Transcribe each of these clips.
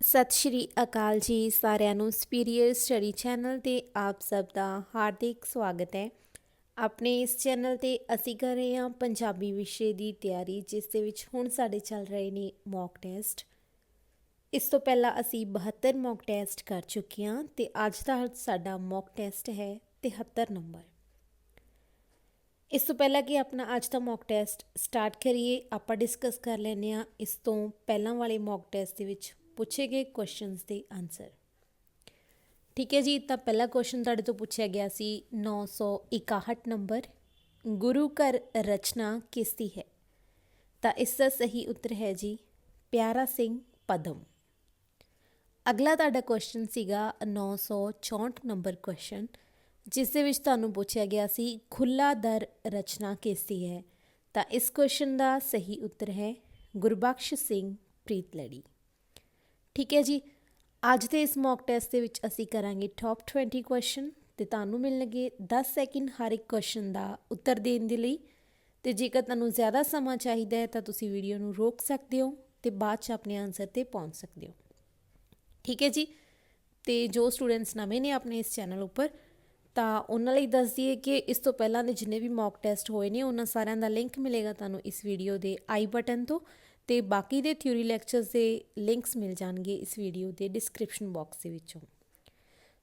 ਸਤਿ ਸ਼੍ਰੀ ਅਕਾਲ ਜੀ ਸਾਰਿਆਂ ਨੂੰ ਸੁਪੀਰੀਅਰ ਸਟੱਡੀ ਚੈਨਲ ਤੇ ਆਪ ਸਭ ਦਾ ਹਾਰਦਿਕ ਸਵਾਗਤ ਹੈ। ਆਪਣੇ ਇਸ ਚੈਨਲ ਤੇ ਅਸੀਂ ਕਰ ਰਹੇ ਹਾਂ ਪੰਜਾਬੀ ਵਿਸ਼ੇ ਦੀ ਤਿਆਰੀ, ਜਿਸ ਦੇ ਵਿੱਚ ਹੁਣ ਸਾਡੇ ਚੱਲ ਰਹੇ ਨੇ ਮੌਕ ਟੈਸਟ ਇਸ ਤੋਂ ਪਹਿਲਾਂ ਅਸੀਂ 72 ਮੌਕ ਟੈਸਟ ਕਰ ਚੁੱਕੇ ਹਾਂ ਤੇ ਅੱਜ ਦਾ ਸਾਡਾ ਮੌਕ ਟੈਸਟ ਹੈ 73 ਨੰਬਰ। ਇਸ ਤੋਂ ਪਹਿਲਾਂ ਕਿ ਆਪਣਾ ਅੱਜ ਦਾ ਮੌਕ ਟੈਸਟ ਸਟਾਰਟ ਕਰੀਏ, ਆਪਾਂ ਡਿਸਕਸ ਕਰ ਲੈਂਦੇ ਹਾਂ ਇਸ ਤੋਂ ਪਹਿਲਾਂ ਵਾਲੇ ਮੌਕ ਟੈਸਟ ਦੇ ਵਿੱਚ ਪੁੱਛੇ ਗਏ ਕੁਐਸਚਨਸ ਦੇ ਆਨਸਰ ਠੀਕ ਹੈ ਜੀ, ਤਾਂ ਪਹਿਲਾ ਕੁਐਸਚਨ ਤੁਹਾਡੇ ਤੋਂ ਪੁੱਛਿਆ ਗਿਆ ਸੀ 961 ਨੰਬਰ ਗੁਰੂ ਘਰ ਰਚਨਾ ਕਿਸ ਦੀ ਹੈ? ਤਾਂ ਇਸ ਦਾ ਸਹੀ ਉੱਤਰ ਹੈ ਜੀ, ਪਿਆਰਾ ਸਿੰਘ ਪਦਮ। ਅਗਲਾ ਤੁਹਾਡਾ ਕੁਐਸਚਨ ਸੀਗਾ 964 ਨੰਬਰ ਕੁਐਸਚਨ ਜਿਸ ਦੇ ਵਿੱਚ ਤੁਹਾਨੂੰ ਪੁੱਛਿਆ ਗਿਆ ਸੀ, ਖੁੱਲਾ ਦਰ ਰਚਨਾ ਕਿਸਦੀ ਹੈ? ਤਾਂ ਇਸ ਕੁਐਸਚਨ ਦਾ ਸਹੀ ਉੱਤਰ ਹੈ ਗੁਰਬਖਸ਼ ਸਿੰਘ ਪ੍ਰੀਤਲੜੀ। ਠੀਕ ਹੈ ਜੀ। ਅੱਜ ਦੇ ਇਸ ਮੌਕ ਟੈਸਟ ਦੇ ਵਿੱਚ ਅਸੀਂ ਕਰਾਂਗੇ ਟੌਪ 20 ਕੁਐਸਚਨ ਤੇ ਤੁਹਾਨੂੰ ਮਿਲਣਗੇ 10 ਸੈਕਿੰਡ ਹਰ ਇੱਕ ਕੁਐਸਚਨ ਦਾ ਉੱਤਰ ਦੇਣ ਦੇ ਲਈ। ਤੇ ਜੇਕਰ ਤੁਹਾਨੂੰ ਜ਼ਿਆਦਾ ਸਮਾਂ ਚਾਹੀਦਾ ਹੈ ਤਾਂ ਤੁਸੀਂ ਵੀਡੀਓ ਨੂੰ ਰੋਕ ਸਕਦੇ ਹੋ ਤੇ ਬਾਅਦ ਚ ਆਪਣੇ ਆਨਸਰ ਤੇ ਪਹੁੰਚ ਸਕਦੇ ਹੋ। ਠੀਕ ਹੈ ਜੀ। ਤੇ ਜੋ ਸਟੂਡੈਂਟਸ ਨਵੇਂ ਨੇ ਆਪਣੇ ਇਸ ਚੈਨਲ ਉੱਪਰ, ਤਾਂ ਉਹਨਾਂ ਲਈ ਦੱਸ ਦਈਏ ਕਿ ਇਸ ਤੋਂ ਪਹਿਲਾਂ ਦੇ ਜਿੰਨੇ ਵੀ ਮੌਕ ਟੈਸਟ ਹੋਏ ਨੇ, ਉਹਨਾਂ ਸਾਰਿਆਂ ਦਾ ਲਿੰਕ ਮਿਲੇਗਾ ਤੁਹਾਨੂੰ ਇਸ ਵੀਡੀਓ ਦੇ ਆਈ ਬਟਨ ਤੋਂ। ਤੇ ਬਾਕੀ ਦੇ ਥਿਊਰੀ ਲੈਕਚਰਸ ਦੇ ਲਿੰਕਸ ਮਿਲ ਜਾਣਗੇ ਇਸ ਵੀਡੀਓ ਦੇ ਡਿਸਕ੍ਰਿਪਸ਼ਨ ਬਾਕਸ ਦੇ ਵਿੱਚੋਂ।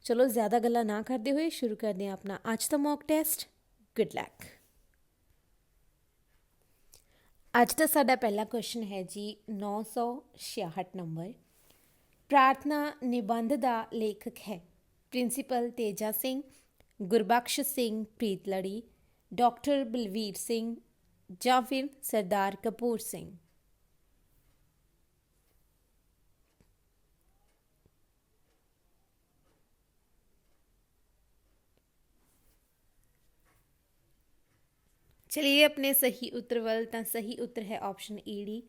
ਚਲੋ, ਜ਼ਿਆਦਾ ਗੱਲਾਂ ਨਾ ਕਰਦੇ ਹੋਏ ਸ਼ੁਰੂ ਕਰਦੇ ਹਾਂ ਆਪਣਾ ਅੱਜ ਦਾ ਮੌਕ ਟੈਸਟ ਗੁੱਡ ਲੱਕ ਅੱਜ ਦਾ ਸਾਡਾ ਪਹਿਲਾ ਕੁਐਸਚਨ ਹੈ ਜੀ 966 ਨੰਬਰ ਪ੍ਰਾਰਥਨਾ ਨਿਬੰਧ ਦਾ ਲੇਖਕ ਹੈ ਪ੍ਰਿੰਸੀਪਲ ਤੇਜਾ ਸਿੰਘ, ਗੁਰਬਖਸ਼ ਸਿੰਘ ਪ੍ਰੀਤਲੜੀ, ਡਾਕਟਰ ਬਲਵੀਰ ਸਿੰਘ ਜਾਂ ਫਿਰ ਸਰਦਾਰ ਕਪੂਰ ਸਿੰਘ। ਚਲਿਏ ਆਪਣੇ ਸਹੀ ਉੱਤਰ ਵੱਲ ਤਾਂ ਸਹੀ ਉੱਤਰ ਹੈ ਆਪਸ਼ਨ ਈ ਡੀ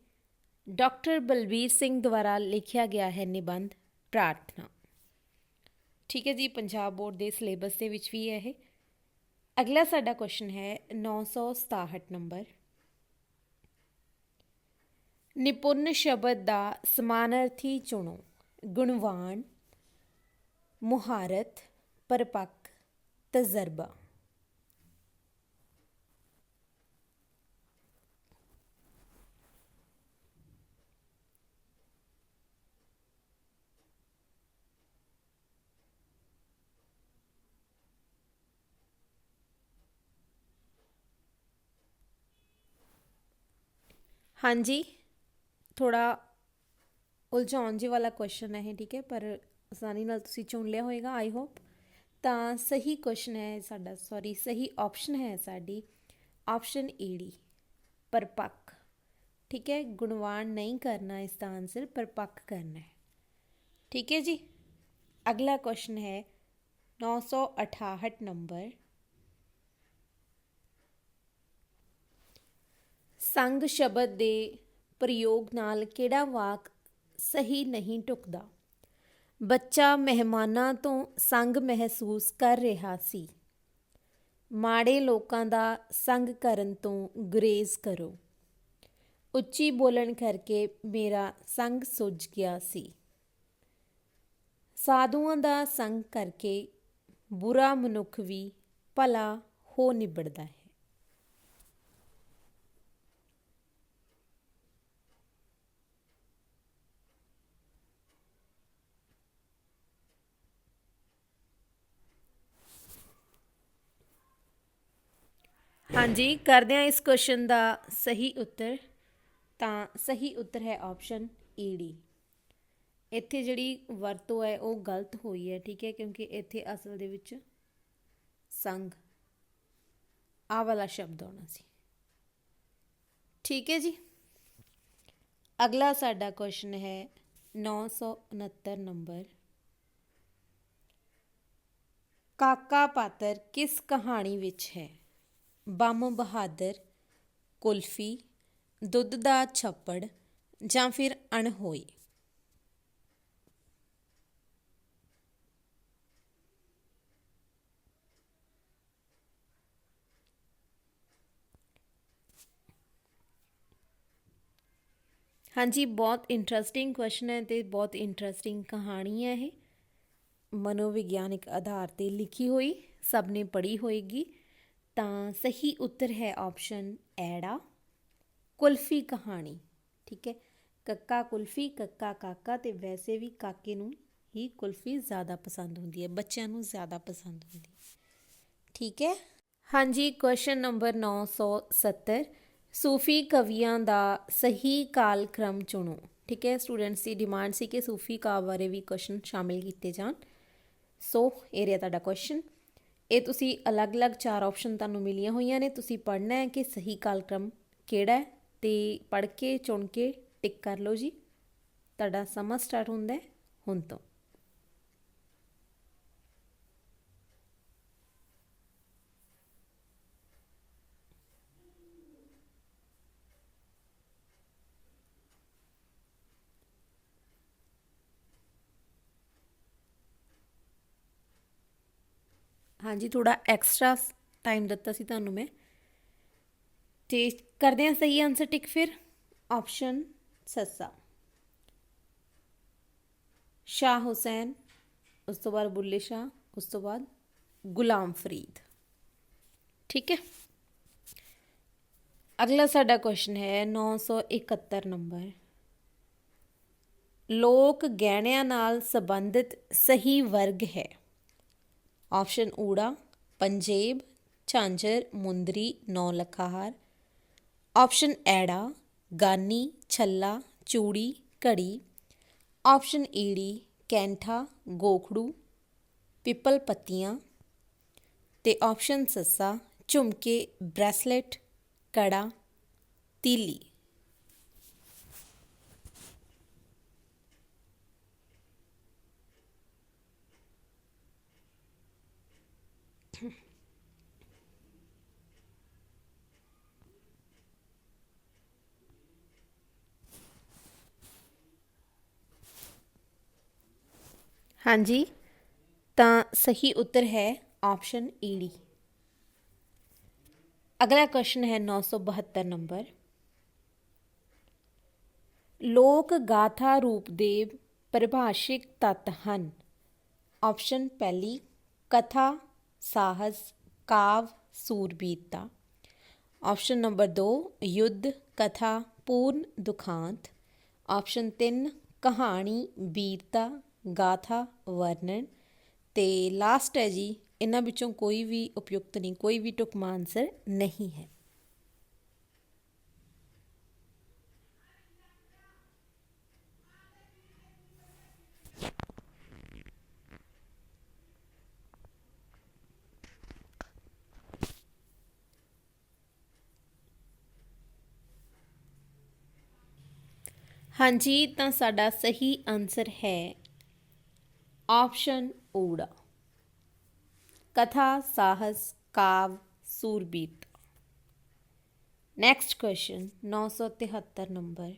ਡਾਕਟਰ ਬਲਬੀਰ ਸਿੰਘ ਦੁਆਰਾ ਲਿਖਿਆ ਗਿਆ ਹੈ ਨਿਬੰਧ ਪ੍ਰਾਰਥਨਾ ਠੀਕ ਹੈ ਜੀ ਪੰਜਾਬ ਬੋਰਡ ਦੇ ਸਿਲੇਬਸ ਦੇ ਵਿੱਚ ਵੀ ਹੈ ਇਹ ਅਗਲਾ ਸਾਡਾ ਕੁਐਸਚਨ ਹੈ 967 ਨੰਬਰ ਨਿਪੁੰਨ ਸ਼ਬਦ ਦਾ ਸਮਾਨਾਰਥੀ ਚੁਣੋ ਗੁਣਵਾਨ ਮੁਹਾਰਤ ਪਰਪੱਕ ਤਜਰਬਾ ਹਾਂਜੀ ਥੋੜਾ ਉਲਝਾਉਣ ਜੀ ਵਾਲਾ ਕੁਐਸਚਨ ਹੈ ਇਹ ਠੀਕ ਹੈ ਪਰ ਆਸਾਨੀ ਨਾਲ ਤੁਸੀਂ ਚੁਣ ਲਿਆ ਹੋਵੇਗਾ ਆਈ ਹੋਪ ਤਾਂ ਸਹੀ ਕੁਐਸਚਨ ਹੈ ਸਾਡਾ ਸੌਰੀ ਸਹੀ ਆਪਸ਼ਨ ਹੈ ਸਾਡੀ ਆਪਸ਼ਨ ਈਡੀ ਪਰਪੱਕ ਠੀਕ ਹੈ ਗੁਣਵਾਨ ਨਹੀਂ ਕਰਨਾ ਇਸ ਦਾ ਆਨਸਰ ਪਰਪੱਕ ਕਰਨਾ ਹੈ ਠੀਕ ਹੈ ਜੀ ਅਗਲਾ ਕੁਐਸਚਨ ਹੈ 968 ਨੰਬਰ ਸੰਗ ਸ਼ਬਦ ਦੇ ਪ੍ਰਯੋਗ ਨਾਲ ਕਿਹੜਾ ਵਾਕ ਸਹੀ ਨਹੀਂ ਟੁਕਦਾ? ਬੱਚਾ ਮਹਿਮਾਨਾਂ ਤੋਂ ਸੰਗ ਮਹਿਸੂਸ ਕਰ ਰਿਹਾ ਸੀ। ਮਾੜੇ ਲੋਕਾਂ ਦਾ ਸੰਗ ਕਰਨ ਤੋਂ ਗੁਰੇਜ਼ ਕਰੋ। ਉੱਚੀ ਬੋਲਣ ਕਰਕੇ ਮੇਰਾ ਸੰਗ ਸੁੱਜ ਗਿਆ ਸੀ। ਸਾਧੂਆਂ ਦਾ ਸੰਗ ਕਰਕੇ ਬੁਰਾ ਮਨੁੱਖ ਵੀ ਭਲਾ ਹੋ ਨਿਬੜਦਾ ਹੈ। ਹਾਂਜੀ, ਕਰਦੇ ਹਾਂ ਇਸ ਕੁਐਸਚਨ ਦਾ ਸਹੀ ਉੱਤਰ। ਤਾਂ ਸਹੀ ਉੱਤਰ ਹੈ ਆਪਸ਼ਨ ਈਡੀ ਇੱਥੇ ਜਿਹੜੀ ਵਰਤੋਂ ਹੈ, ਉਹ ਗਲਤ ਹੋਈ ਹੈ, ਠੀਕ ਹੈ, ਕਿਉਂਕਿ ਇੱਥੇ ਅਸਲ ਦੇ ਵਿੱਚ ਸੰਗ। ਆ ਵਾਲਾ ਸ਼ਬਦ ਆਉਣਾ ਸੀ। ਠੀਕ ਹੈ ਜੀ। ਅਗਲਾ ਸਾਡਾ ਕੁਐਸਚਨ ਹੈ 969 ਨੰਬਰ। ਕਾਕਾ ਪਾਤਰ ਕਿਸ ਕਹਾਣੀ ਵਿੱਚ ਹੈ? ਬੰਮ ਬਹਾਦਰ, ਕੁਲਫੀ, ਦੁੱਧ ਦਾ ਛੱਪੜ ਜਾਂ ਫਿਰ ਅਣਹੋਏ ਹਾਂਜੀ, ਬਹੁਤ ਇੰਟਰਸਟਿੰਗ ਕੁਐਸਚਨ ਹੈ ਤੇ ਬਹੁਤ ਇੰਟਰਸਟਿੰਗ ਕਹਾਣੀ ਹੈ ਇਹ। ਮਨੋਵਿਗਿਆਨਿਕ ਆਧਾਰ ਤੇ ਲਿਖੀ ਹੋਈ, ਸਭ ਨੇ ਪੜ੍ਹੀ ਹੋਏਗੀ। ਤਾਂ ਸਹੀ ਉੱਤਰ ਹੈ ਆਪਸ਼ਨ ਐੜਾ, ਕੁਲਫੀ ਕਹਾਣੀ, ਠੀਕ ਹੈ? ਕੱਕਾ ਕੁਲਫੀ, ਕੱਕਾ ਕਾਕਾ ਤੇ ਵੈਸੇ ਵੀ ਕਾਕੇ ਨੂੰ ਹੀ ਕੁਲਫੀ ਜ਼ਿਆਦਾ ਪਸੰਦ ਹੁੰਦੀ ਹੈ, ਬੱਚਿਆਂ ਨੂੰ ਜ਼ਿਆਦਾ ਪਸੰਦ ਹੁੰਦੀ ਹੈ। ਠੀਕ ਹੈ? ਹਾਂਜੀ ਕੁਐਸਚਨ ਨੰਬਰ 970 ਸੂਫੀ ਕਵੀਆਂ ਦਾ ਸਹੀ ਕਾਲਕ੍ਰਮ ਚੁਣੋ। ਠੀਕ ਹੈ ਸਟੂਡੈਂਟਸ ਦੀ ਡਿਮਾਂਡ ਸੀ ਕਿ ਸੂਫੀ ਕਾਵ ਬਾਰੇ ਵੀ ਕੁਐਸਚਨ ਸ਼ਾਮਿਲ ਕੀਤੇ ਜਾਣ। ਸੋ ਇਹ ਰਿਹਾ ਤੁਹਾਡਾ ਕੁਐਸਚਨ ਇਹ ਤੁਸੀਂ ਅਲੱਗ-ਅਲੱਗ ਚਾਰ ਆਪਸ਼ਨ ਤੁਹਾਨੂੰ ਮਿਲੀਆਂ ਹੋਈਆਂ ਨੇ। ਤੁਸੀਂ ਪੜ੍ਹਨਾ ਹੈ ਕਿ ਸਹੀ ਕਾਲਕ੍ਰਮ ਕਿਹੜਾ ਹੈ? ਤੇ ਪੜ੍ਹ ਕੇ, ਚੁਣ ਕੇ, ਟਿਕ ਕਰ ਲਓ ਜੀ। ਤੁਹਾਡਾ ਸਮਾਂ ਸਟਾਰਟ ਹੁੰਦਾ ਹੈ ਹੁਣ ਤੋਂ। ਹਾਂਜੀ ਥੋੜਾ ਐਕਸਟਰਾ ਟਾਈਮ ਦਿੱਤਾ ਸੀ ਤੁਹਾਨੂੰ ਮੈਂ। ਤੇ ਕਰਦੇ ਹਾਂ ਸਹੀ ਆਨਸਰ ਟਿਕ ਫਿਰ। ਆਪਸ਼ਨ ਸੱਸਾ। ਸ਼ਾਹ ਹੁਸੈਨ, ਉਸ ਤੋਂ ਬਾਅਦ ਬੁੱਲੇ ਸ਼ਾਹ, ਉਸ ਤੋਂ ਬਾਅਦ ਗੁਲਾਮ ਫਰੀਦ। ਠੀਕ ਹੈ? ਅਗਲਾ ਸਾਡਾ ਕੁਐਸਚਨ ਹੈ 971 ਨੰਬਰ। ਲੋਕ ਗਹਿਣਿਆਂ ਨਾਲ ਸੰਬੰਧਿਤ ਸਹੀ ਵਰਗ ਹੈ। ਆਪਸ਼ਨ ਊੜਾ ਪੰਜੇਬ ਝਾਂਜਰ ਮੁੰਦਰੀ ਨੌ ਲਖਾਹਾਰ ਆਪਸ਼ਨ ਐੜਾ ਗਾਨੀ ਛੱਲਾ ਚੂੜੀ ਘੜੀ ਆਪਸ਼ਨ ਈੜੀ ਕੈਂਠਾ ਗੋਖੜੂ ਪਿੱਪਲ ਪੱਤੀਆਂ ਤੇ ਆਪਸ਼ਨ ਸੱਸਾ ਝੁਮਕੇ ਬ੍ਰੈਸਲੇਟ ਕੜਾ ਤੀਲੀ ਹਾਂਜੀ ਤਾਂ ਸਹੀ ਉੱਤਰ ਹੈ ਆਪਸ਼ਨ ਈੜੀ ਅਗਲਾ ਕੁਐਸਚਨ ਹੈ 972 ਨੰਬਰ ਲੋਕ ਗਾਥਾ ਰੂਪ ਦੇ ਪਰਿਭਾਸ਼ਿਕ ਤੱਤ ਹਨ ਆਪਸ਼ਨ ਪਹਿਲੀ ਕਥਾ ਸਾਹਸ ਕਾਵ ਸੂਰਬੀਰਤਾ ਆਪਸ਼ਨ ਨੰਬਰ 2 ਯੁੱਧ ਕਥਾ ਪੂਰਨ ਦੁਖਾਂਤ ਆਪਸ਼ਨ 3 ਕਹਾਣੀ ਬੀਰਤਾ ਗਾਥਾ, ਵਰਣਨ ਤੇ ਲਾਸਟ ਹੈ ਜੀ, ਇਹਨਾਂ ਵਿੱਚੋਂ ਕੋਈ ਵੀ ਉਪਯੁਕਤ ਨਹੀਂ, ਕੋਈ ਵੀ ਟੁਕਮਾ ਆਨਸਰ ਨਹੀਂ ਹੈ। ਹਾਂਜੀ, ਤਾਂ ਸਾਡਾ ਸਹੀ ਆਨਸਰ ਹੈ ਆਪਸ਼ਨ ਊੜਾ। ਕਥਾ, ਸਾਹਸ, ਕਾਵ, ਸੂਰਬੀਤ। Next question 973 number.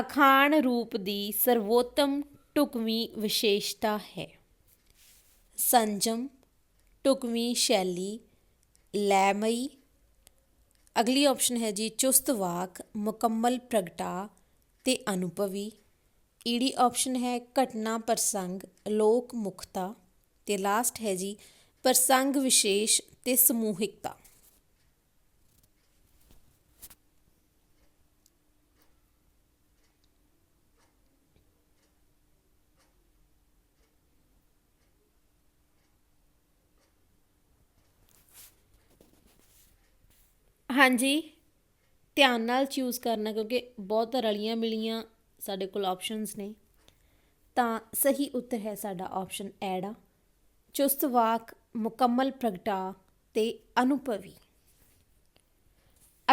ਅਖਾਣ ਰੂਪ ਦੀ ਸਰਵੋਤਮ ਟੁਕਵੀਂ ਵਿਸ਼ੇਸ਼ਤਾ ਹੈ। ਸੰਜਮ ਟੁਕਵੀਂ ਸ਼ੈਲੀ, ਲੈਮਈ। ਅਗਲੀ ਆਪਸ਼ਨ ਹੈ ਜੀ ਚੁਸਤ ਵਾਕ, ਮੁਕੰਮਲ ਪ੍ਰਗਟਾ ਤੇ ਅਨੁਭਵੀ। ਈੜੀ ਆਪਸ਼ਨ ਹੈ ਘਟਨਾ, ਪ੍ਰਸੰਗ, ਲੋਕ ਮੁਖਤਾ ਤੇ ਲਾਸਟ ਹੈ ਜੀ ਪ੍ਰਸੰਗ ਵਿਸ਼ੇਸ਼ ਤੇ ਸਮੂਹਿਕਤਾ। ਹਾਂਜੀ, ਧਿਆਨ ਨਾਲ ਚੂਜ਼ ਕਰਨਾ ਕਿਉਂਕਿ ਬਹੁਤ ਰਲੀਆਂ ਮਿਲੀਆਂ ਸਾਡੇ ਕੋਲ ਆਪਸ਼ਨਸ ਨੇ, ਤਾਂ ਸਹੀ ਉੱਤਰ ਹੈ ਸਾਡਾ ਆਪਸ਼ਨ ਐੜਾ ਚੁਸਤ ਵਾਕ ਮੁਕੰਮਲ ਪ੍ਰਗਟਾ ਤੇ ਅਨੁਭਵੀ।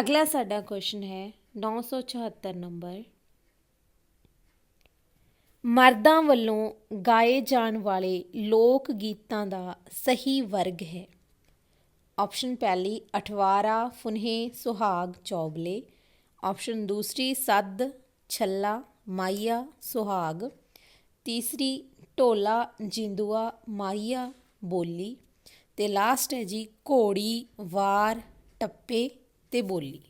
ਅਗਲਾ ਸਾਡਾ ਕੁਐਸਚਨ ਹੈ 974 ਨੰਬਰ। ਮਰਦਾਂ ਵੱਲੋਂ ਗਾਏ ਜਾਣ ਵਾਲੇ ਲੋਕ ਗੀਤਾਂ ਦਾ ਸਹੀ ਵਰਗ ਹੈ। ਆਪਸ਼ਨ ਪਹਿਲੀ, ਅਠਵਾਰਾ, ਫੁਨਹੇ, ਸੁਹਾਗ, ਚੌਬਲੇ। ਆਪਸ਼ਨ ਦੂਸਰੀ, ਸੱਦ, ਛੱਲਾ। ਮਾਈਆ ਸੁਹਾਗ, ਤੀਸਰੀ ਢੋਲਾ ਜਿੰਦੂਆ ਮਾਹੀਆ ਬੋਲੀ ਅਤੇ ਲਾਸਟ ਹੈ ਜੀ ਘੋੜੀ ਵਾਰ ਟੱਪੇ ਅਤੇ ਬੋਲੀ।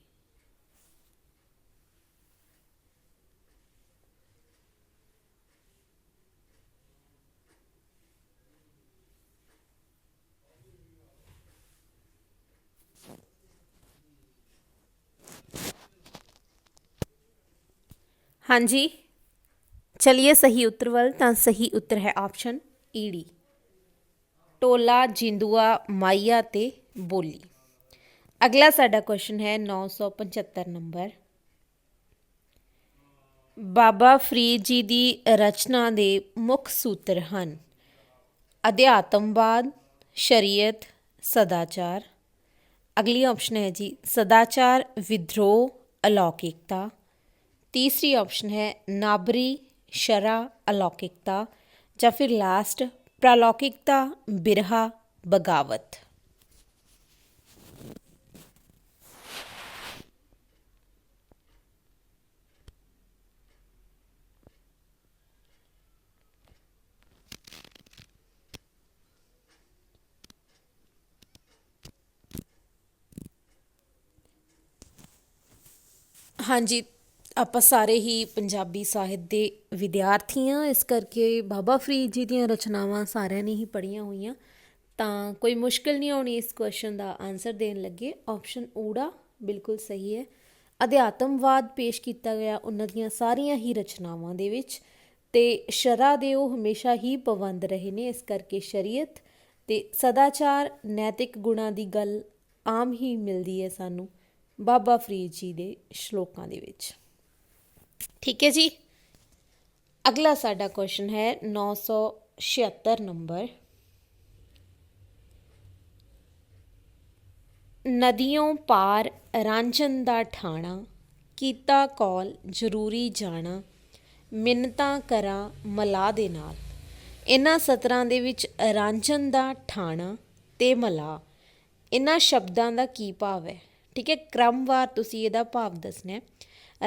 ਹਾਂਜੀ। ਚਲਿਏ ਸਹੀ ਉੱਤਰ ਵੱਲ, ਤਾਂ ਸਹੀ ਉੱਤਰ ਹੈ ਆਪਸ਼ਨ ਈੜੀ ਟੋਲਾ, ਜਿੰਦੂਆ ਮਾਈਆ ਤੇ ਬੋਲੀ। ਅਗਲਾ ਸਾਡਾ ਕੁਐਸਚਨ ਹੈ 975 ਨੰਬਰ। ਬਾਬਾ ਫਰੀਦ ਜੀ ਦੀ ਰਚਨਾ ਦੇ ਮੁੱਖ ਸੂਤਰ ਹਨ। ਅਧਿਆਤਮਵਾਦ, ਸ਼ਰੀਅਤ, ਸਦਾਚਾਰ। ਅਗਲੀ ਆਪਸ਼ਨ ਹੈ ਜੀ, ਸਦਾਚਾਰ, ਵਿਦਰੋਹ, ਅਲੌਕਿਕਤਾ। ਤੀਸਰੀ ਆਪਸ਼ਨ ਹੈ ਨਾਬਰੀ ਸ਼ਰਾ ਅਲੌਕਿਕਤਾ ਜਾਂ ਫਿਰ ਲਾਸਟ ਪ੍ਰਲੌਕਿਕਤਾ ਬਿਰਹਾ ਬਗਾਵਤ ਹਾਂਜੀ ਆਪਾਂ ਸਾਰੇ ਹੀ ਪੰਜਾਬੀ ਸਾਹਿਤ ਦੇ ਵਿਦਿਆਰਥੀ ਹਾਂ, ਇਸ ਕਰਕੇ ਬਾਬਾ ਫਰੀਦ ਜੀ ਦੀਆਂ ਰਚਨਾਵਾਂ ਸਾਰਿਆਂ ਨੇ ਹੀ ਪੜ੍ਹੀਆਂ ਹੋਈਆਂ। ਤਾਂ ਕੋਈ ਮੁਸ਼ਕਿਲ ਨਹੀਂ ਆਉਣੀ ਇਸ ਕੁਐਸਚਨ ਦਾ ਆਨਸਰ ਦੇਣ ਲੱਗੇ। ਆਪਸ਼ਨ ਊੜਾ ਬਿਲਕੁਲ ਸਹੀ ਹੈ। ਅਧਿਆਤਮਵਾਦ ਪੇਸ਼ ਕੀਤਾ ਗਿਆ ਉਹਨਾਂ ਦੀਆਂ ਸਾਰੀਆਂ ਹੀ ਰਚਨਾਵਾਂ ਦੇ ਵਿੱਚ ਤੇ ਸ਼ਰਾ ਦੇ ਉਹ ਹਮੇਸ਼ਾ ਹੀ ਪਾਬੰਦ ਰਹੇ ਨੇ, ਇਸ ਕਰਕੇ ਸ਼ਰੀਅਤ ਤੇ ਸਦਾਚਾਰ, ਨੈਤਿਕ ਗੁਣਾਂ ਦੀ ਗੱਲ ਆਮ ਹੀ ਮਿਲਦੀ ਹੈ ਸਾਨੂੰ ਬਾਬਾ ਫਰੀਦ ਜੀ ਦੇ ਸ਼ਲੋਕਾਂ ਦੇ ਵਿੱਚ। ਠੀਕ ਹੈ ਜੀ। ਅਗਲਾ ਸਾਡਾ ਕੁਐਸਚਨ ਹੈ 976 ਨੰਬਰ। ਨਦੀਆਂ ਪਾਰ ਰਾਂਝਨ ਦਾ ਠਾਣਾ, ਕੀਤਾ ਕੌਲ ਜ਼ਰੂਰੀ ਜਾਣਾ, ਮਿੰਨਤਾਂ ਕਰਾਂ ਮਲਾ ਦੇ ਨਾਲ। ਇਹਨਾਂ ਸਤਰਾਂ ਦੇ ਵਿੱਚ ਰਾਂਝਨ ਦਾ ਠਾਣਾ ਤੇ ਮਲਾ। ਇਹਨਾਂ ਸ਼ਬਦਾਂ ਦਾ ਕੀ ਭਾਵ ਹੈ? ਠੀਕ ਹੈ, ਕ੍ਰਮਵਾਰ ਤੁਸੀਂ ਇਹਦਾ ਭਾਵ ਦੱਸਣਾ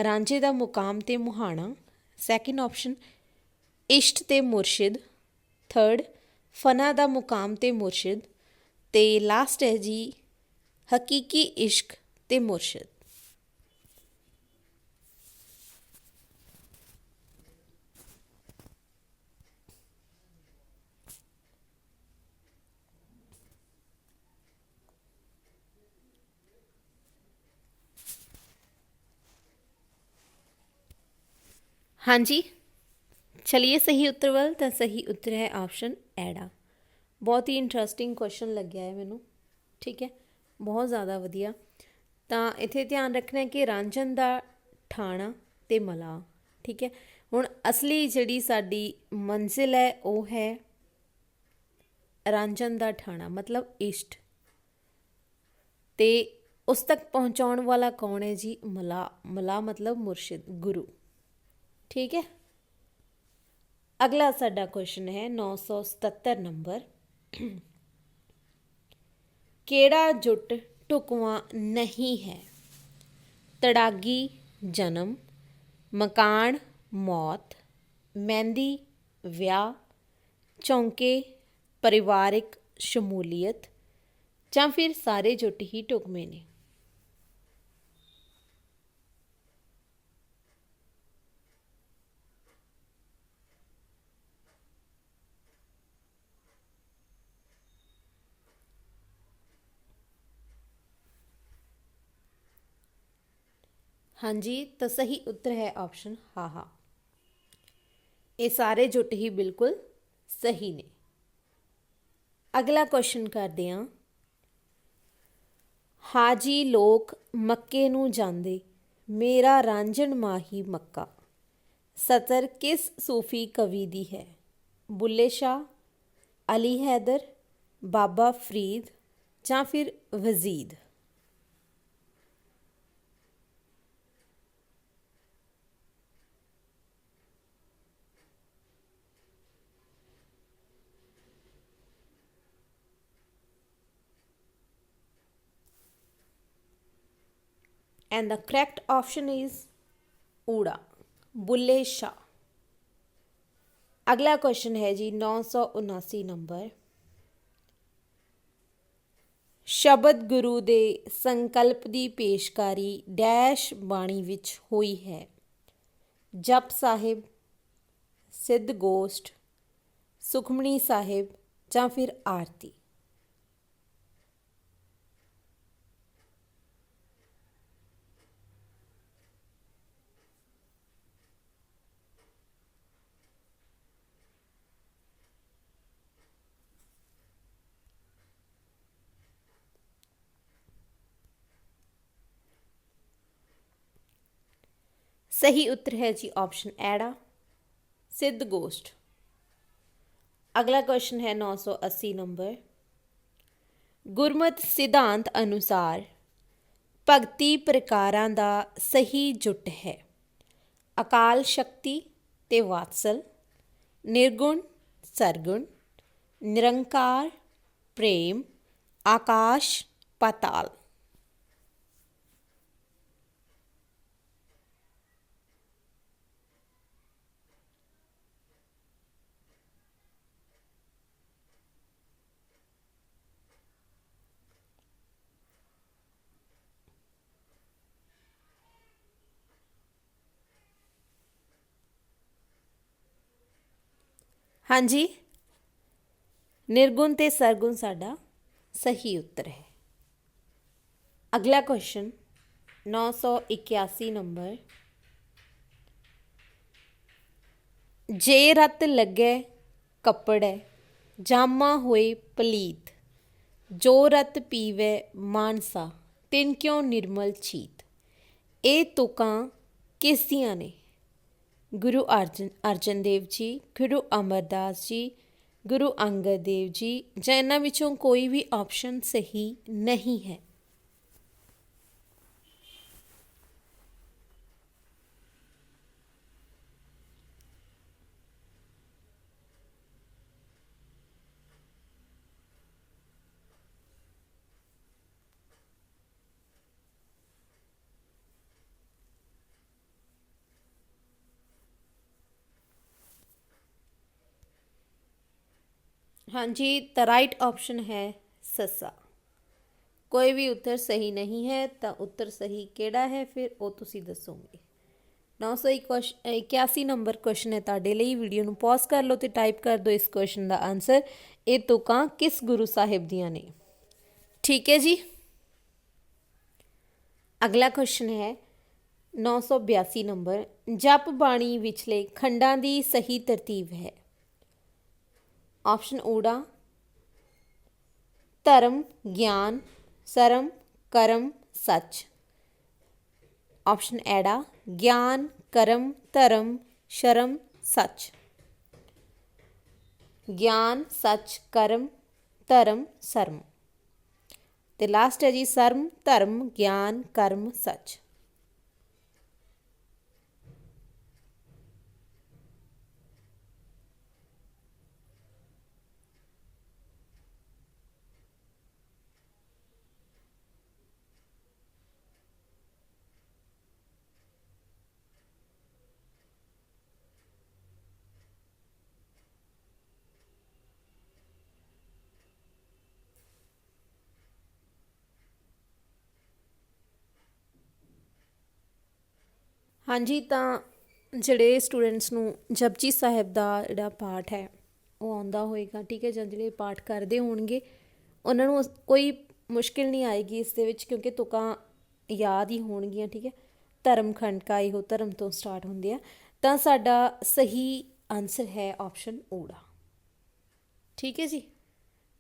ਰਾਂਝੇ ਦਾ ਮੁਕਾਮ ਤੇ ਮੁਹਾਣਾ ਸੈਕਿੰਡ ਆਪਸ਼ਨ ਇਸ਼ਟ ਤੇ ਮੁਰਸ਼ਿਦ ਥਰਡ ਫਨਾ ਦਾ ਮੁਕਾਮ ਤੇ ਮੁਰਸ਼ਿਦ, ਤੇ ਲਾਸਟ ਹੈ ਜੀ, ਹਕੀਕੀ ਇਸ਼ਕ ਤੇ ਮੁਰਸ਼ਿਦ। ਹਾਂਜੀ। ਚਲਿਏ ਸਹੀ ਉੱਤਰ ਵੱਲ ਤਾਂ ਸਹੀ ਉੱਤਰ ਹੈ ਆਪਸ਼ਨ ਐੜਾ ਬਹੁਤ ਹੀ ਇੰਟਰਸਟਿੰਗ ਕੁਐਸਚਨ ਲੱਗਿਆ ਹੈ ਮੈਨੂੰ। ਠੀਕ ਹੈ, ਬਹੁਤ ਜ਼ਿਆਦਾ ਵਧੀਆ। ਤਾਂ ਇੱਥੇ ਧਿਆਨ ਰੱਖਣਾ ਹੈ ਕਿ ਰਾਂਝਨ ਦਾ ਠਾਣਾ ਤੇ ਮਲਾ ਠੀਕ ਹੈ, ਹੁਣ ਅਸਲੀ ਜਿਹੜੀ ਸਾਡੀ ਮੰਜ਼ਿਲ ਹੈ, ਉਹ ਹੈ ਰਾਂਝਨ ਦਾ ਠਾਣਾ, ਮਤਲਬ ਇਸ਼ਟ। ਤੇ ਉਸ ਤੱਕ ਪਹੁੰਚਾਉਣ ਵਾਲਾ ਕੌਣ ਹੈ ਜੀ? ਮਲਾ ਮਲਾ ਮਤਲਬ ਮੁਰਸ਼ਿਦ, ਗੁਰੂ। ਠੀਕ ਹੈ ਅਗਲਾ ਸਾਡਾ ਕੁਐਸਚਨ ਹੈ 977 ਨੰਬਰ ਕਿਹੜਾ ਜੁੱਟ ਟੁਕਵਾ ਨਹੀਂ ਹੈ ਤੜਾਗੀ ਜਨਮ ਮਕਾਨ ਮੌਤ ਮਹਿੰਦੀ ਵਿਆਹ ਚੌਂਕੇ ਪਰਿਵਾਰਿਕ ਸ਼ਮੂਲੀਅਤ ਜਾਂ ਫਿਰ ਸਾਰੇ ਜੁੱਟ ਹੀ ਟੁਕਮੇ ਨੇ ਹਾਂਜੀ, ਤਾਂ ਸਹੀ ਉੱਤਰ ਹੈ ਆਪਸ਼ਨ ਹਾਹਾ ਇਹ ਸਾਰੇ ਜੁੱਟ ਹੀ ਬਿਲਕੁਲ ਸਹੀ ਨੇ। ਅਗਲਾ ਕੁਐਸਚਨ ਕਰਦੇ ਹਾਂ। ਹਾਜੀ ਲੋਕ ਮੱਕੇ ਨੂੰ ਜਾਂਦੇ, ਮੇਰਾ ਰਾਂਝਣ ਮਾਹੀ ਮੱਕਾ। ਸਤਰ ਕਿਸ ਸੂਫੀ ਕਵੀ ਦੀ ਹੈ? ਬੁੱਲੇ ਸ਼ਾਹ, ਅਲੀ ਹੈਦਰ, ਬਾਬਾ ਫਰੀਦ ਜਾਂ ਫਿਰ ਵਜ਼ੀਦ? And the correct option is ਊੜਾ ਬੁੱਲੇ ਸ਼ਾਹ ਅਗਲਾ ਕੁਐਸਚਨ ਹੈ ਜੀ 979 ਨੰਬਰ ਸ਼ਬਦ ਗੁਰੂ ਦੇ ਸੰਕਲਪ ਦੀ ਪੇਸ਼ਕਾਰੀ ਡੈਸ਼ ਬਾਣੀ ਵਿੱਚ ਹੋਈ ਹੈ ਜਪ ਸਾਹਿਬ ਸਿੱਧ ਗੋਸ਼ਟ ਸੁਖਮਣੀ ਸਾਹਿਬ ਜਾਂ ਫਿਰ ਆਰਤੀ ਸਹੀ ਉੱਤਰ ਹੈ ਜੀ ਆਪਸ਼ਨ ਐੜਾ ਸਿੱਧ ਗੋਸ਼ਟ ਅਗਲਾ ਕੁਐਸਚਨ ਹੈ 980 ਨੰਬਰ ਗੁਰਮਤ ਸਿਧਾਂਤ ਅਨੁਸਾਰ ਭਗਤੀ ਪ੍ਰਕਾਰਾਂ ਦਾ ਸਹੀ ਜੁਟ ਹੈ ਅਕਾਲ ਸ਼ਕਤੀ ਤੇ ਵਾਤਸਲ ਨਿਰਗੁਣ ਸਰਗੁਣ ਨਿਰੰਕਾਰ ਪ੍ਰੇਮ ਆਕਾਸ਼ ਪਾਤਾਲ ਹਾਂਜੀ। ਨਿਰਗੁਣ ਤੇ ਸਰਗੁਣ ਸਾਡਾ ਸਹੀ ਉੱਤਰ ਹੈ। ਅਗਲਾ ਕੁਐਸਚਨ 981 ਨੰਬਰ। ਜੇ ਰਤ ਲੱਗੇ ਕੱਪੜੇ, ਜਾਮਾ ਹੋਏ ਪਲੀਤ। ਜੋ ਰਤ ਪੀਵੇ ਮਾਨਸਾ, ਤਿਨ ਕਿਉ ਨਿਰਮਲ ਚੀਤ ਇਹ ਤੁਕਾਂ ਕਿਸ ਦੀਆਂ ਨੇ? ਗੁਰੂ ਅਰਜਨ ਅਰਜਨ ਦੇਵ ਜੀ, ਗੁਰੂ ਅਮਰਦਾਸ ਜੀ, ਗੁਰੂ ਅੰਗਦ ਦੇਵ ਜੀ, ਜਾਂ ਇਹਨਾਂ ਵਿੱਚੋਂ ਕੋਈ ਵੀ ਆਪਸ਼ਨ ਸਹੀ ਨਹੀਂ ਹੈ। ਹਾਂਜੀ ਤਾਂ ਰਾਈਟ ਆਪਸ਼ਨ ਹੈ ਸੱਸਾ। ਕੋਈ ਵੀ ਉੱਤਰ ਸਹੀ ਨਹੀਂ ਹੈ, ਤਾਂ ਉੱਤਰ ਸਹੀ ਕਿਹੜਾ ਹੈ, ਫਿਰ ਉਹ ਤੁਸੀਂ ਦੱਸੋਗੇ। 981 ਨੰਬਰ ਕੁਐਸਚਨ ਹੈ ਤੁਹਾਡੇ ਲਈ। ਵੀਡੀਓ ਨੂੰ ਪੌਜ਼ ਕਰ ਲਓ ਤੇ ਟਾਈਪ ਕਰ ਦਿਓ ਇਸ ਕੁਐਸਚਨ ਦਾ ਆਨਸਰ ਇਹ ਤੁਕਾਂ ਕਿਸ ਗੁਰੂ ਸਾਹਿਬ ਦੀਆਂ ਨੇ? ਠੀਕ ਹੈ ਜੀ? ਅਗਲਾ ਕੁਐਸਚਨ ਹੈ 982 ਨੰਬਰ। ਜਪ ਬਾਣੀ ਵਿਚਲੇ ਖੰਡਾਂ ਦੀ ਸਹੀ ਤਰਤੀਬ ਹੈ। ਆਪਸ਼ਨ ਊੜਾ ਧਰਮ, ਗਿਆਨ, ਸਰਮ, ਕਰਮ, ਸੱਚ। ਆਪਸ਼ਨ ਐੜਾ ਗਿਆਨ, ਕਰਮ, ਧਰਮ, ਸ਼ਰਮ, ਸੱਚ। ਗਿਆਨ, ਸੱਚ, ਕਰਮ, ਧਰਮ, ਸਰਮ। ਤੇ ਲਾਸਟ ਹੈ ਜੀ, ਸਰਮ, ਧਰਮ, ਗਿਆਨ, ਕਰਮ, ਸੱਚ। ਹਾਂਜੀ, ਤਾਂ ਜਿਹੜੇ ਸਟੂਡੈਂਟਸ ਨੂੰ ਜਪਜੀ ਸਾਹਿਬ ਦਾ ਜਿਹੜਾ ਪਾਠ ਹੈ, ਉਹ ਆਉਂਦਾ ਹੋਏਗਾ, ਠੀਕ ਹੈ, ਜਾਂ ਜਿਹੜੇ ਪਾਠ ਕਰਦੇ ਹੋਣਗੇ, ਉਹਨਾਂ ਨੂੰ ਕੋਈ ਮੁਸ਼ਕਿਲ ਨਹੀਂ ਆਏਗੀ ਇਸ ਦੇ ਵਿੱਚ, ਕਿਉਂਕਿ ਤੁਕਾਂ ਯਾਦ ਹੀ ਹੋਣਗੀਆਂ, ਠੀਕ ਹੈ। ਧਰਮ ਖੰਡ ਕਾ ਇਹੋ ਧਰਮ ਤੋਂ ਸਟਾਰਟ ਹੁੰਦੇ ਆ। ਤਾਂ ਸਾਡਾ ਸਹੀ ਆਨਸਰ ਹੈ ਆਪਸ਼ਨ ਊੜਾ ਠੀਕ ਹੈ ਜੀ?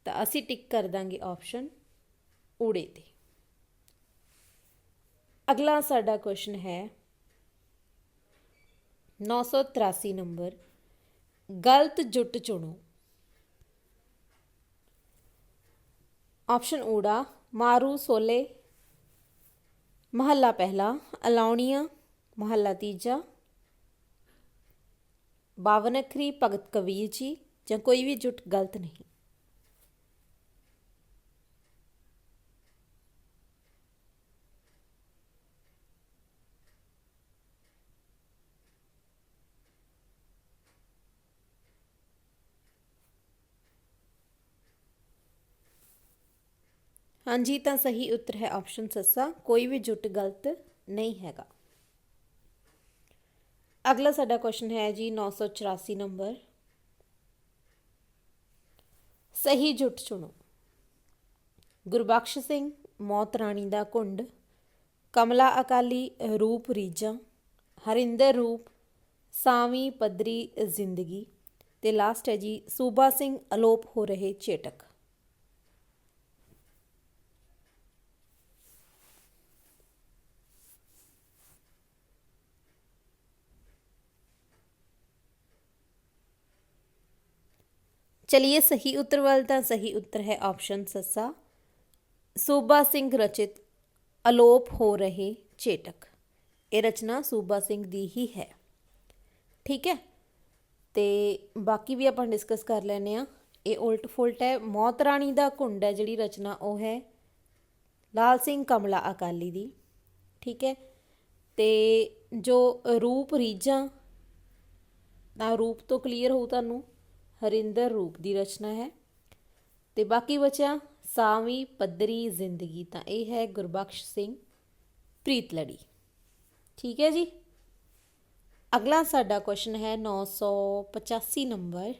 ਤਾਂ ਅਸੀਂ ਟਿਕ ਕਰ ਦਾਂਗੇ ਆਪਸ਼ਨ ਊੜੇ ਤੇ। ਅਗਲਾ ਸਾਡਾ ਕੁਐਸਚਨ ਹੈ 983 ਨੰਬਰ ਗਲਤ ਜੁੱਟ ਚੁਣੋ ਆਪਸ਼ਨ ਊੜਾ ਮਾਰੂ ਸੋਲੇ ਮਹੱਲਾ ਪਹਿਲਾ ਅਲਾਉਣੀਆਂ ਮਹੱਲਾ ਤੀਜਾ ਬਾਵਨ ਅੱਖਰੀ ਭਗਤ ਕਬੀਰ ਜੀ ਜਾਂ ਕੋਈ ਵੀ ਜੁੱਟ ਗਲਤ ਨਹੀਂ ਹਾਂਜੀ, ਤਾਂ ਸਹੀ ਉੱਤਰ ਹੈ ਆਪਸ਼ਨ ਸੱਸਾ, ਕੋਈ ਵੀ ਜੁੱਟ ਗਲਤ ਨਹੀਂ ਹੈਗਾ। ਅਗਲਾ ਸਾਡਾ ਕੁਐਸਚਨ ਹੈ ਜੀ 984 ਨੰਬਰ। ਸਹੀ ਜੁੱਟ ਚੁਣੋ। ਗੁਰਬਖਸ਼ ਸਿੰਘ, ਮੌਤ ਰਾਣੀ ਦਾ ਕੁੰਡ ਕਮਲਾ ਅਕਾਲੀ ਰੂਪ ਰੀਜਾ ਹਰਿੰਦਰ ਰੂਪ, ਸਾਵੀ ਪਦਰੀ ਜ਼ਿੰਦਗੀ, ਤੇ ਲਾਸਟ ਹੈ ਜੀ ਸੂਬਾ ਸਿੰਘ ਅਲੋਪ ਹੋ ਰਹੇ ਚੇਟਕ ਚਲਿਏ ਸਹੀ ਉੱਤਰ ਵੱਲ ਤਾਂ ਸਹੀ ਉੱਤਰ ਹੈ ਆਪਸ਼ਨ ਸੱਸਾ ਸੂਬਾ ਸਿੰਘ ਰਚਿਤ ਅਲੋਪ ਹੋ ਰਹੇ ਚੇਟਕ ਇਹ ਰਚਨਾ ਸੂਬਾ ਸਿੰਘ ਦੀ ਹੀ ਹੈ ਠੀਕ ਹੈ ਤੇ ਬਾਕੀ ਵੀ ਆਪਾਂ ਡਿਸਕਸ ਕਰ ਲੈਨੇ ਆ ਇਹ ਉਲਟ ਫੁਲਟ ਹੈ ਮੌਤ ਰਾਣੀ ਦਾ ਘੁੰਡ ਹੈ ਜਿਹੜੀ ਰਚਨਾ ਉਹ ਹੈ ਲਾਲ ਸਿੰਘ ਕਮਲਾ ਅਕਾਲੀ ਦੀ ਠੀਕ ਹੈ ਤੇ ਜੋ ਰੂਪ ਰੀਜਾਂ ਤਾਂ ਰੂਪ ਤੋਂ ਕਲੀਅਰ ਹੋਊ ਤੁਹਾਨੂੰ ਹਰਿੰਦਰ ਰੂਪ ਦੀ ਰਚਨਾ ਹੈ। ਤੇ ਬਾਕੀ ਬਚਿਆ, ਸਾਵੀਂ ਪੱਧਰੀ ਜ਼ਿੰਦਗੀ ਤਾਂ ਇਹ ਹੈ ਗੁਰਬਖਸ਼ ਸਿੰਘ ਪ੍ਰੀਤਲੜੀ ਠੀਕ ਹੈ ਜੀ? ਅਗਲਾ ਸਾਡਾ ਕੁਐਸਚਨ ਹੈ 985 ਨੰਬਰ।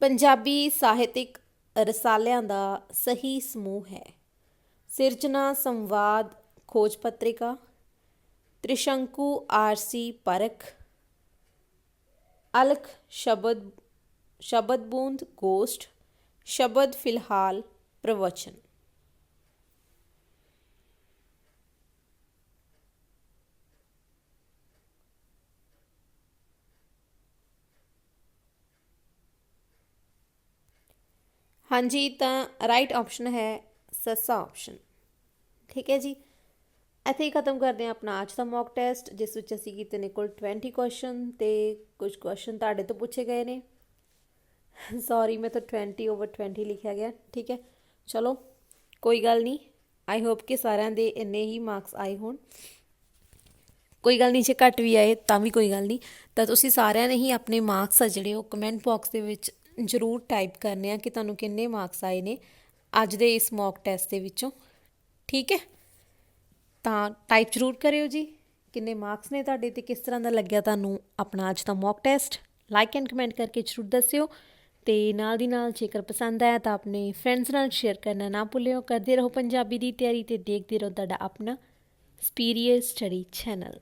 ਪੰਜਾਬੀ ਸਾਹਿਤਿਕ ਰਸਾਲਿਆਂ ਦਾ ਸਹੀ ਸਮੂਹ ਹੈ। ਸਿਰਜਣਾ, ਸੰਵਾਦ, ਖੋਜ ਪੱਤਰਿਕਾ, ਤ੍ਰਿਸ਼ੰਕੂ, ਆਰਸੀ, ਪਰਖ ਅਲਖ, ਸ਼ਬਦ ਸ਼ਬਦ ਬੂੰਦ ਗੋਸ਼ਟ, ਸ਼ਬਦ ਫਿਲਹਾਲ, ਪ੍ਰਵਚਨ। ਹਾਂਜੀ, ਤਾਂ ਰਾਈਟ ਆਪਸ਼ਨ ਹੈ ਸੱਸਾ ਆਪਸ਼ਨ ਠੀਕ ਹੈ ਜੀ? ਇੱਥੇ ਹੀ ਖਤਮ ਕਰਦੇ ਹਾਂ ਆਪਣਾ ਅੱਜ ਦਾ ਮੌਕ ਟੈਸਟ ਜਿਸ ਵਿੱਚ ਅਸੀਂ ਕੀਤੇ ਨੇ ਕੁੱਲ 20 ਕੁਐਸਚਨ ਤੇ ਕੁਝ ਕੁਐਸਚਨ ਤੁਹਾਡੇ ਤੋਂ ਪੁੱਛੇ ਗਏ ਨੇ। ਸੌਰੀ ਮੈਂ ਤਾਂ 20 ਓਵਰ 20 ਲਿਖਿਆ ਗਿਆ, ਠੀਕ ਹੈ? ਚਲੋ, ਕੋਈ ਗੱਲ ਨਹੀਂ। ਆਈ ਹੋਪ ਕਿ ਸਾਰਿਆਂ ਦੇ ਇੰਨੇ ਹੀ ਮਾਰਕਸ ਆਏ ਹੋਣ। ਕੋਈ ਗੱਲ ਨਹੀਂ, ਜੇ ਘੱਟ ਵੀ ਆਏ, ਤਾਂ ਵੀ ਕੋਈ ਗੱਲ ਨਹੀਂ। ਤਾਂ ਤੁਸੀਂ ਸਾਰਿਆਂ ਨੇ ਹੀ ਆਪਣੇ ਮਾਰਕਸ ਆ ਜਿਹੜੇ, ਉਹ ਕਮੈਂਟ ਬਾਕਸ ਦੇ ਵਿੱਚ ਜ਼ਰੂਰ ਟਾਈਪ ਕਰਨੇ ਆ ਕਿ ਤੁਹਾਨੂੰ ਕਿੰਨੇ ਮਾਰਕਸ ਆਏ ਨੇ ਅੱਜ ਦੇ ਇਸ ਮੌਕ ਟੈਸਟ ਦੇ ਵਿੱਚੋਂ, ਠੀਕ ਹੈ? ਤਾਂ ਟਾਈਪ ਜ਼ਰੂਰ ਕਰਿਓ ਜੀ। ਕਿੰਨੇ ਮਾਰਕਸ ਨੇ ਤੁਹਾਡੇ ਤੇ, ਕਿਸ ਤਰ੍ਹਾਂ ਦਾ ਲੱਗਿਆ ਤੁਹਾਨੂੰ ਆਪਣਾ ਅੱਜ ਦਾ mock test like and comment ਕਰਕੇ ਜ਼ਰੂਰ ਦੱਸਿਓ। ਤੇ ਨਾਲ ਦੀ ਨਾਲ ਜੇਕਰ ਪਸੰਦ ਆਇਆ ਤਾਂ ਆਪਣੇ ਫਰੈਂਡਸ ਨਾਲ ਸ਼ੇਅਰ ਕਰਨਾ ਨਾ ਭੁੱਲਿਓ। ਕਰਦੇ ਰਹੋ ਪੰਜਾਬੀ ਦੀ ਤਿਆਰੀ ਤੇ ਦੇਖਦੇ ਰਹੋ ਤੁਹਾਡਾ ਆਪਣਾ ਸਪੀਰੀਅਰ ਸਟੱਡੀ ਚੈਨਲ